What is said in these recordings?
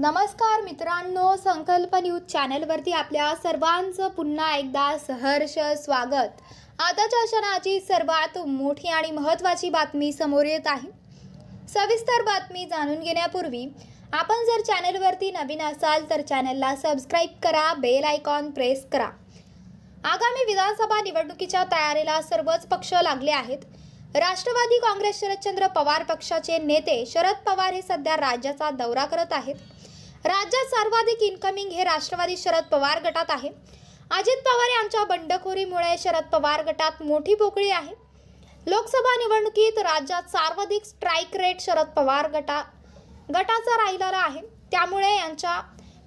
नमस्कार मित्रांनो संकल्प न्यूज चॅनलवरती आपल्या सर्वांचं पुन्हा एकदा सहर्ष स्वागत. आताच्या क्षणाची सर्वात मोठी आणि महत्त्वाची बातमी समोर येत आहे. सविस्तर बातमी जाणून घेण्यापूर्वी आपण जर चॅनलवरती नवीन असाल तर चॅनलला सबस्क्राईब करा बेल आयकॉन प्रेस करा. आगामी विधानसभा निवडणुकीच्या तयारीला सर्वच पक्ष लागले आहेत. राष्ट्रवादी काँग्रेस शरदचंद्र पवार पक्षाचे नेते शरद पवार हे सध्या राज्याचा दौरा करत आहेत. राज्यात सर्वाधिक इन्कमिंग हे राष्ट्रवादी शरद पवार गटात आहे. अजित पवार यांच्या बंडखोरीमुळे शरद पवार गटात मोठी पोकळी आहे. लोकसभा निवडणुकीत राज्यात सर्वाधिक स्ट्राईक रेट शरद पवार गटा गटाचा राहिलेला आहे. त्यामुळे यांच्या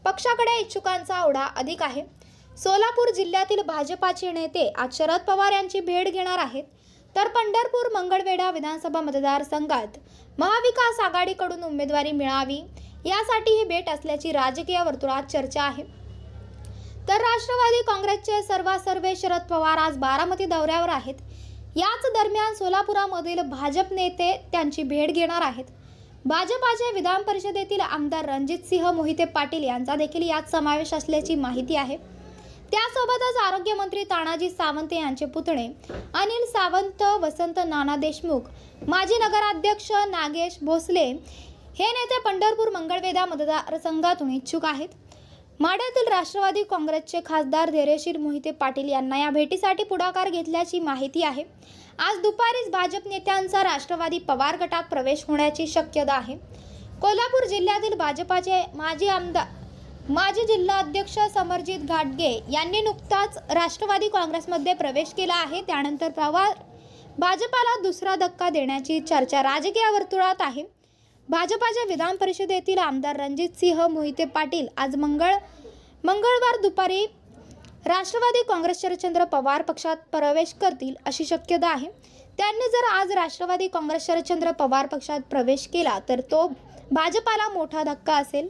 पक्षाकडे इच्छुकांचा ओढा अधिक आहे. सोलापूर जिल्ह्यातील भाजपाचे नेते आज शरद पवार यांची भेट घेणार आहेत. तर पंढरपूर मंगळवेढा विधानसभा मतदारसंघात महाविकास आघाडीकडून उमेदवारी मिळावी यासाठी ही भेट असल्याची राजकीय वर्तुळात चर्चा आहे. तर राष्ट्रवादी काँग्रेसचे सर्वासर्वे शरद पवार आज बारामती दौऱ्यावर आहेत. याच दरम्यान सोलापुरामधील भाजप नेते त्यांची भेट घेणार आहेत. भाजपाचे विधान परिषदेतील आमदार रणजित सिंह मोहिते पाटील यांचा देखील यात समावेश असल्याची माहिती आहे. त्यासोबतच आरोग्यमंत्री तानाजी सावंत यांचे पुतणे अनिल सावंत वसंत नाना देशमुख माजी नगराध्यक्ष नागेश भोसले हे नेते पंढरपूर मंगळवेदा मतदारसंघातून इच्छुक आहेत. माढ्यातील राष्ट्रवादी काँग्रेसचे खासदार धैर्यशील मोहिते पाटील यांना या भेटीसाठी पुढाकार घेतल्याची माहिती आहे. आज दुपारीच भाजप नेत्यांचा राष्ट्रवादी पवार गटात प्रवेश होण्याची शक्यता आहे. कोल्हापूर जिल्ह्यातील भाजपाचे माजी आमदार माजी जिल्हा अध्यक्ष समरजित घाटगे यांनी नुकताच राष्ट्रवादी काँग्रेसमध्ये प्रवेश केला आहे. त्यानंतर पवार भाजपाला दुसरा धक्का देण्याची चर्चा राजकीय वर्तुळात आहे. भाजपाच्या विधान परिषदेतील आमदार रणजित सिंह मोहिते पाटील आज मंगळ मंगळवार दुपारी राष्ट्रवादी काँग्रेस शरदचंद्र पवार पक्षात प्रवेश करतील अशी शक्यता आहे. त्यांनी जर आज राष्ट्रवादी काँग्रेस शरदचंद्र पवार पक्षात प्रवेश केला तर तो भाजपाला मोठा धक्का असेल.